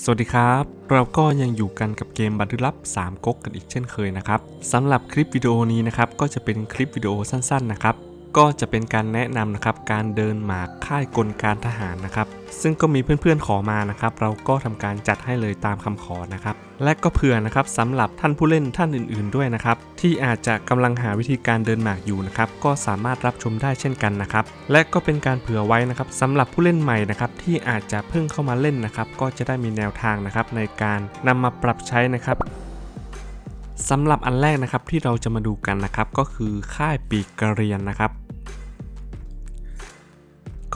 สวัสดีครับ เราก็ยังอยู่กันกับเกมบันทึกลับ 3ก๊กกันอีกเช่นเคยนะครับสำหรับคลิปวิดีโอนี้นะครับก็จะเป็นคลิปวิดีโอสั้นๆนะครับ ก็จะเป็นการแนะนำนะครับการเดินหมากค่ายกลการทหารนะครับ ซึ่งก็มีเพื่อนๆขอมานะครับ เราก็ทำการจัดให้เลยตามคำขอนะครับ และก็เผื่อนะครับสำหรับท่านผู้เล่นท่านอื่นๆด้วยนะครับ ที่อาจจะกำลังหาวิธีการเดินหมากอยู่นะครับ ก็สามารถรับชมได้เช่นกันนะครับ และก็เป็นการเผื่อไว้นะครับสำหรับผู้เล่นใหม่นะครับที่อาจจะเพิ่งเข้ามาเล่นนะครับ ก็จะได้มีแนวทางนะครับในการนำมาปรับใช้นะครับสำหรับอันแรกนะครับที่เราจะมาดูกันนะครับก็คือค่ายปีกกระเรียนนะครับ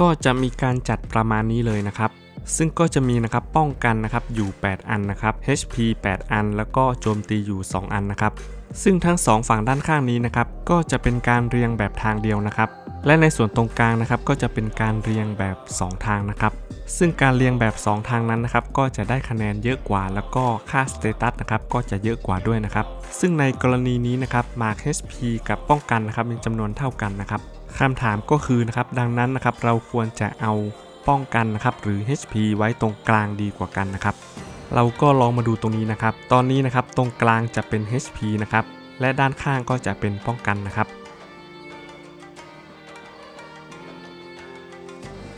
ก็จะมีการจัดประมาณนี้เลยนะครับ ซึ่งก็จะมีนะครับป้องกันนะครับอยู่ 8 อันนะครับ HP 8 อัน แล้วก็โจมตีอยู่ 2 อันนะครับ ซึ่งทั้ง 2 ฝั่งด้านข้างนี้นะครับก็จะเป็นการเรียงแบบทางเดียวนะครับ และในส่วนตรงกลางนะครับก็จะเป็นการเรียงแบบ 2 ทางนะครับ ซึ่งการเรียงแบบ 2 ทางนั้นนะครับก็จะได้คะแนนเยอะกว่า แล้วก็ค่าสเตตัสนะครับก็จะเยอะกว่าด้วยนะครับ ซึ่งในกรณีนี้นะครับมาร์ HP กับป้องกันนะครับมีจำนวนเท่ากันนะครับ คำถามก็คือนะครับดังนั้นนะครับเราควรจะเอาป้องกันนะครับหรือ HP ไว้ตรงกลางดีกว่ากันนะครับ เราก็ลองมาดูตรงนี้นะครับ ตอนนี้นะครับตรงกลางจะเป็น HP นะครับและด้านข้างก็จะเป็นป้องกันนะครับ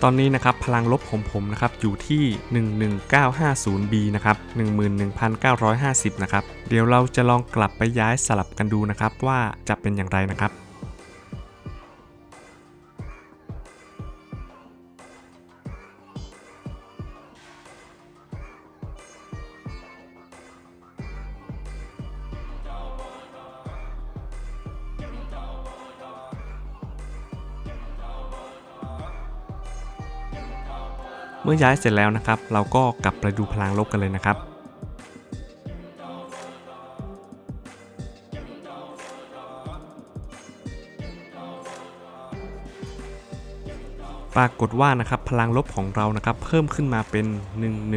ตอนนี้นะครับพลังลบของผมนะครับอยู่ที่ 11950B นะครับ 11950 นะครับ เดี๋ยวเราจะลองกลับไปย้ายสลับกันดูนะครับว่าจะเป็นอย่างไรนะครับ มื่อย้ายเสร็จแล้วนะครับ เราก็กลับไปดูพลังลบกันเลยนะครับปรากฏว่านะครับพลังลบของเรานะครับเพิ่มขึ้นมาเป็น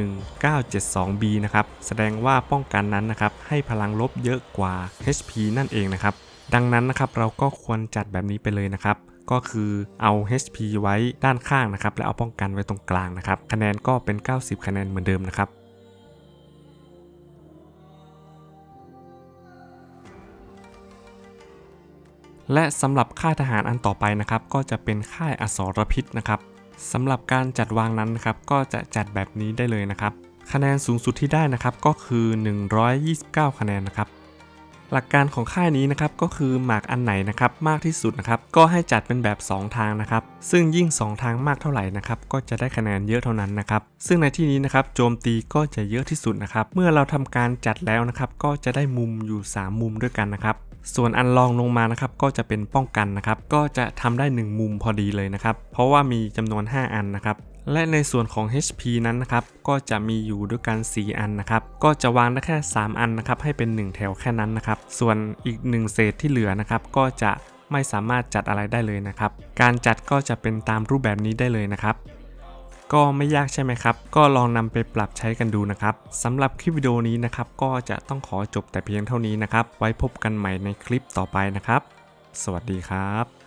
11972B นะครับแสดงว่าป้องกันนั้นนะครับให้พลังลบเยอะกว่า HP นั่นเองนะครับดังนั้นนะครับเราก็ควรจัดแบบนี้ไปเลยนะครับ ก็คือเอา HP ไว้ด้านข้างนะครับและเอาป้องกันไว้ตรงกลางนะครับ คะแนนก็เป็น 90 คะแนนเหมือนเดิมนะครับและสำหรับค่ายทหารอันต่อไปนะครับก็จะเป็นค่ายอสรพิษนะครับสำหรับการจัดวางนั้นนะครับก็จะจัดแบบนี้ได้เลยนะครับ คะแนนสูงสุดที่ได้นะครับก็คือ 129 คะแนนนะครับ หลักการของค่ายนี้นะครับก็คือหมากอันไหนนะครับมากที่สุดนะครับก็ให้จัดเป็นแบบ 2 ทางนะครับซึ่งยิ่ง 2 ทางมากเท่าไหร่นะครับก็จะได้คะแนนเยอะเท่านั้นนะครับซึ่งในที่นี้นะครับโจมตีก็จะเยอะที่สุดนะครับเมื่อเราทำการจัดแล้วนะครับก็จะได้มุมอยู่ 3 มุมด้วยกันนะครับส่วนอันรองลงมานะครับก็จะเป็นป้องกันนะครับก็จะทำได้ 1 มุมพอดีเลยนะครับเพราะว่ามีจำนวน 5 อันนะครับ และในส่วนของ HP นั้นนะครับ ก็จะมีอยู่ด้วยกัน 4 อันนะครับ ก็จะวางได้แค่ 3 อันนะครับ ให้เป็น 1 แถวแค่นั้นนะครับ ส่วนอีก 1 เศษที่เหลือนะครับ ก็จะไม่สามารถจัดอะไรได้เลยนะครับ การจัดก็จะเป็นตามรูปแบบนี้ได้เลยนะครับ ก็ไม่ยากใช่ไหมครับ ก็ลองนำไปปรับใช้กันดูนะครับสำหรับคลิปวิดีโอนี้นะครับ ก็จะต้องขอจบแต่เพียงเท่านี้นะครับ ไว้พบกันใหม่ในคลิปต่อไปนะครับ สวัสดีครับ